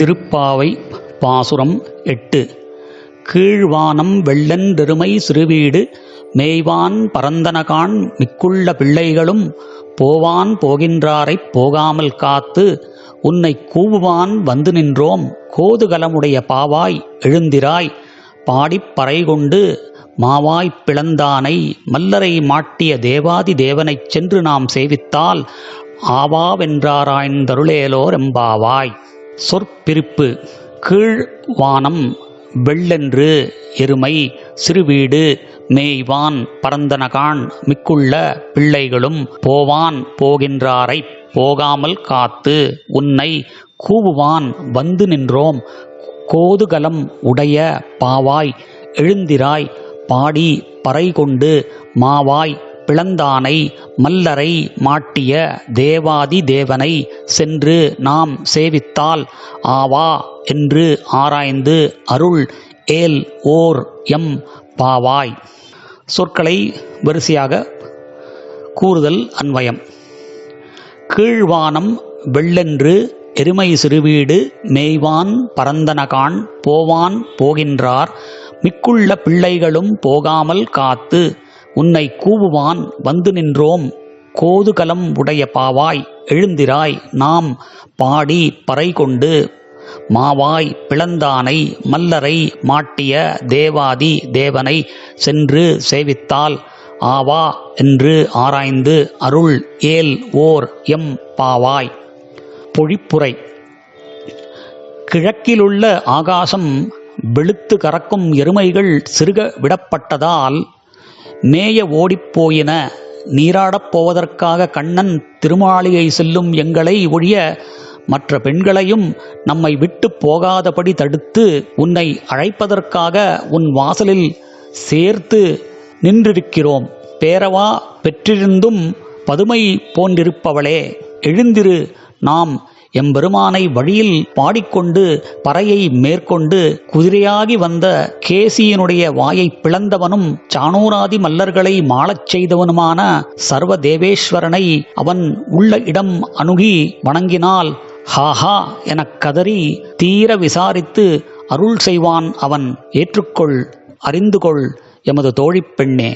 திருப்பாவை பாசுரம் எட்டு. கீழ்வானம் வெள்ளென்றெருமை சிறுவீடு மேய்வான் பரந்தனகான் மிக்குள்ள பிள்ளைகளும் போவான் போகின்றாரைப் போகாமல் காத்து உன்னை கூவுவான் வந்து நின்றோம் கோதுகலமுடைய பாவாய் எழுந்திராய் பாடிப் பறைகொண்டு மாவாய்ப் பிளந்தானை மல்லரை மாட்டிய தேவாதி தேவனைச் சென்று நாம் சேவித்தால் ஆவாவென்றாராய்ந்தருளேலோர் எம்பாவாய். சொற்பிரிப்பு கீழ் வானம் வெள்ளென்று எருமை சிறுவீடு மேய்வான் பரந்தனகான் மிக்குள்ள பிள்ளைகளும் போவான் போகின்றாரைப் போகாமல் காத்து உன்னை கூவுவான் வந்து நின்றோம் கோதுகலம் உடைய பாவாய் எழுந்திராய் பாடி பறை கொண்டு மாவாய் பிளந்தானை மல்லரை மாட்டிய தேவாதி தேவனை சென்று நாம் சேவித்தால் ஆவா என்று ஆராய்ந்து அருள் ஏல் ஓர் எம் பாவாய். சொற்களை வரிசையாக கூறுதல் அன்வயம். கீழ்வானம் வெள்ளென்று எருமை சிறுவீடு மேய்வான் பரந்தனகான் போவான் போகின்றார். மிக்குள்ள பிள்ளைகளும் போகாமல் காத்து உன்னை கூவுவான் வந்து நின்றோம் கோதுகலம் உடைய பாவாய் எழுந்திராய் நாம் பாடி பறை கொண்டு மாவாய் பிளந்தானை மல்லரை மாட்டிய தேவாதி தேவனை சென்று சேவித்தால் ஆவா என்று ஆராய்ந்து அருள் ஏல் ஓர் எம் பாவாய். பொழிப்புரை. கிழக்கிலுள்ள ஆகாசம் வெளுத்து கறக்கும் எருமைகள் சிறுக விடப்பட்டதால் மேய ஓடிப்போயின நீராடப் போவதற்காக கண்ணன் திருமாளிகை செல்லும் எங்களை ஒழிய மற்ற பெண்களையும் நம்மை விட்டு போகாதபடி தடுத்து உன்னை அழைப்பதற்காக உன் வாசலில் சேர்த்து நின்றிருக்கிறோம். பேரவா பெற்றிருந்தும் பதுமை போன்றிருப்பவளே எழுந்திரு நாம் எம்பெருமானை வழியில் பாடிக்கொண்டு பறையை மேற்கொண்டு குதிரையாகி வந்த கேசியனுடைய வாயை பிளந்தவனும் சாணூராதி மல்லர்களை மாளச் செய்தவனுமான சர்வ தேவேஸ்வரனை அவன் உள்ள இடம் அணுகி வணங்கினால் ஹாஹா எனக் கதறி தீர விசாரித்து அருள் செய்வான் அவன். ஏற்றுக்கொள் அறிந்து கொள் எமது தோழிப் பெண்ணே.